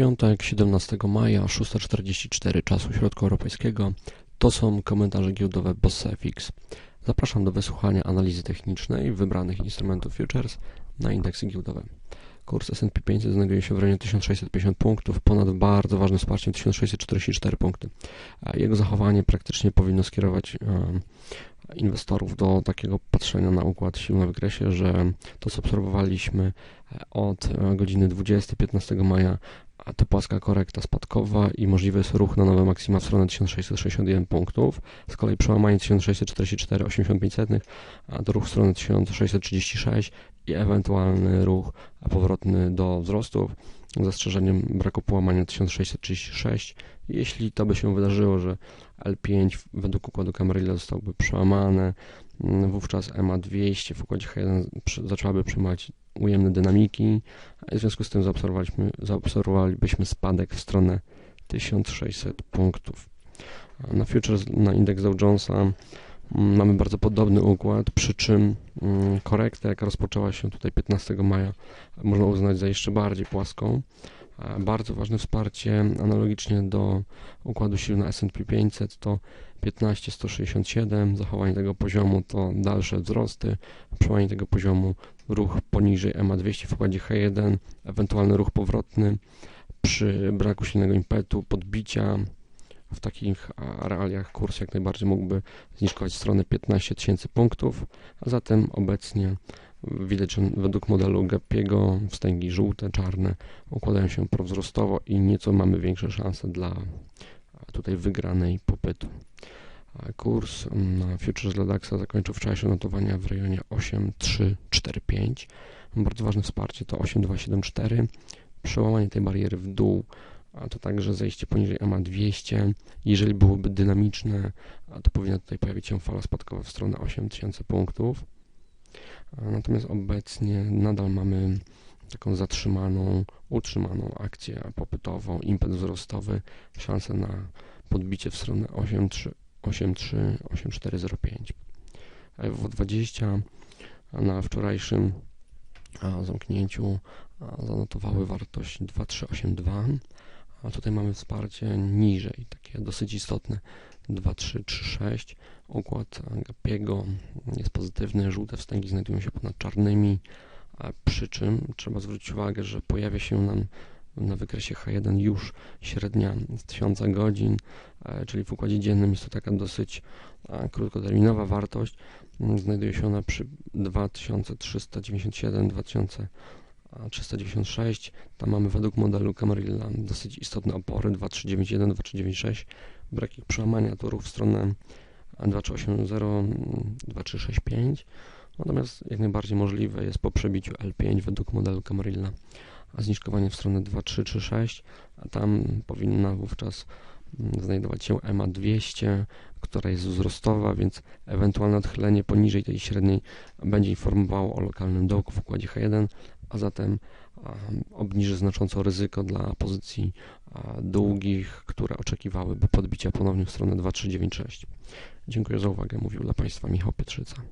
piątek, 17 maja, 6.44 czasu środkoeuropejskiego. To są komentarze giełdowe BossFX. Zapraszam do wysłuchania analizy technicznej wybranych instrumentów futures na indeksy giełdowe. Kurs S&P 500 znajduje się w rejonie 1650 punktów, ponad bardzo ważnym wsparciem 1644 punkty. Jego zachowanie praktycznie powinno skierować inwestorów do takiego patrzenia na układ sił na wykresie, że to co obserwowaliśmy od godziny 20 15 maja to płaska korekta spadkowa i możliwy jest ruch na nowe maksima w stronę 1661 punktów. Z kolei przełamanie 1644,85 a to ruch w stronę 1636 i ewentualny ruch powrotny do wzrostów z zastrzeżeniem braku połamania 1636. Jeśli to by się wydarzyło, że L5 według układu Camarilla zostałby przełamane, wówczas EMA 200 w układzie H1 zaczęłaby przyjmować ujemne dynamiki, a w związku z tym zaobserwowaliśmy, zaobserwowalibyśmy spadek w stronę 1600 punktów. Na futures, na indeks Dow Jonesa mm, mamy bardzo podobny układ, przy czym mm, korekta, jaka rozpoczęła się tutaj 15 maja, można uznać za jeszcze bardziej płaską. Bardzo ważne wsparcie analogicznie do układu sił na S&P 500 to 15167, zachowanie tego poziomu to dalsze wzrosty, przełamanie tego poziomu ruch poniżej EMA 200 w układzie H1, ewentualny ruch powrotny przy braku silnego impetu, podbicia w takich realiach kurs jak najbardziej mógłby zniżkować stronę 15 tysięcy punktów, a zatem obecnie widać, że według modelu Gappiego wstęgi żółte, czarne układają się prowzrostowo i nieco mamy większe szanse dla tutaj wygranej popytu. Kurs na futures dla DAXa zakończył wczorajsze notowania w rejonie 8,345. Bardzo ważne wsparcie to 8,274. Przełamanie tej bariery w dół a to także zejście poniżej EMA 200. Jeżeli byłoby dynamiczne, to powinna tutaj pojawić się fala spadkowa w stronę 8000 punktów. Natomiast obecnie nadal mamy taką zatrzymaną, utrzymaną akcję popytową, impet wzrostowy, szansę na podbicie w stronę 8,3 83 8405. WO20 na wczorajszym zamknięciu zanotowały wartość 2382, a tutaj mamy wsparcie niżej, takie dosyć istotne 2336. Układ Gapiego jest pozytywny, żółte wstęgi znajdują się ponad czarnymi, przy czym trzeba zwrócić uwagę, że pojawia się nam na wykresie H1 już średnia z 1000 godzin, e, czyli w układzie dziennym jest to taka dosyć e, krótkoterminowa wartość. Znajduje się ona przy 2397, 2396. Tam mamy według modelu Camarilla dosyć istotne opory 2391, 2396. Brak ich przełamania to ruch w stronę 2380, 2365. Natomiast jak najbardziej możliwe jest po przebiciu L5 według modelu Camarilla a zniżkowanie w stronę 2, 3 czy 6, a tam powinna wówczas mm, znajdować się EMA 200, która jest wzrostowa, więc ewentualne odchylenie poniżej tej średniej będzie informowało o lokalnym dołku w układzie H1, a zatem obniży znacząco ryzyko dla pozycji długich, które oczekiwałyby podbicia ponownie w stronę 2396. Dziękuję za uwagę. Mówił dla Państwa Michał Pietrzyca.